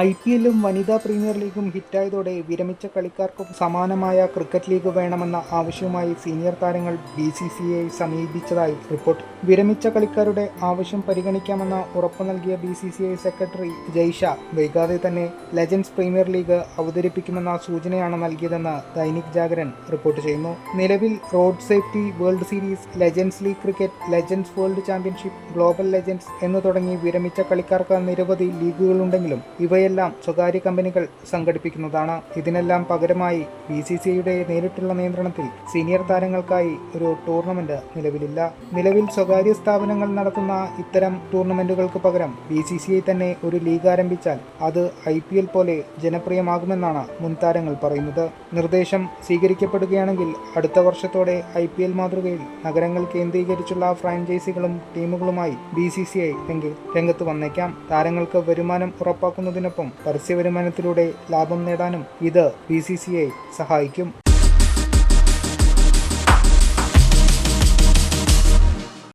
I P എല്ലും വനിതാ premier ലീഗും ഹിറ്റായതോടെ വിരമിച്ച കളിക്കാർക്കും സമാനമായ ക്രിക്കറ്റ് ലീഗ് വേണമെന്ന ആവശ്യവുമായി സീനിയർ താരങ്ങൾ ബി സി സി ഐ സമീപിച്ചതായി റിപ്പോർട്ട്. വിരമിച്ച കളിക്കാരുടെ ആവശ്യം പരിഗണിക്കാമെന്ന ഉറപ്പു നൽകിയ B C C I secretary Jay Shah വൈകാതെ തന്നെ ലെജൻഡ്സ് പ്രീമിയർ ലീഗ് അവതരിപ്പിക്കുമെന്ന സൂചനയാണ് നൽകിയതെന്ന് ദൈനിക് ജാഗരൻ റിപ്പോർട്ട് ചെയ്യുന്നു. നിലവിൽ road safety world series legends league cricket legends world championship global legends എന്ന് തുടങ്ങി വിരമിച്ച കളിക്കാർക്ക് നിരവധി ലീഗുകളുണ്ടെങ്കിലും ഇവയെല്ലാം സ്വകാര്യ കമ്പനികൾ സംഘടിപ്പിക്കുന്നതാണ്. ഇതിനെല്ലാം പകരമായി ബി സി സിയുടെ നേരിട്ടുള്ള നിയന്ത്രണത്തിൽ സീനിയർ താരങ്ങൾക്കായി ഒരു ടൂർണമെന്റ് നിലവിലില്ല. നിലവിൽ സ്വകാര്യ സ്ഥാപനങ്ങൾ നടത്തുന്ന ഇത്തരം ടൂർണമെന്റുകൾക്ക് പകരം ബി സി സി തന്നെ ഒരു ലീഗ് ആരംഭിച്ചാൽ അത് ഐ പി എൽ പോലെ ജനപ്രിയമാകുമെന്നാണ് മുൻ താരങ്ങൾ പറയുന്നത്. നിർദ്ദേശം സ്വീകരിക്കപ്പെടുകയാണെങ്കിൽ അടുത്ത വർഷത്തോടെ ഐ പി എൽ മാതൃകയിൽ നഗരങ്ങൾ കേന്ദ്രീകരിച്ചുള്ള ഫ്രാഞ്ചൈസികളും ടീമുകളുമായി ബി സി സി ഐ രംഗത്ത് വന്നേക്കാം. താരങ്ങൾക്ക് വരുമാനം ഉറപ്പാക്കുന്നതിനൊപ്പം പരസ്യ വരുമാനത്തിലൂടെ ലാഭം നേടാനും ഇത് ബി സഹായിക്കും.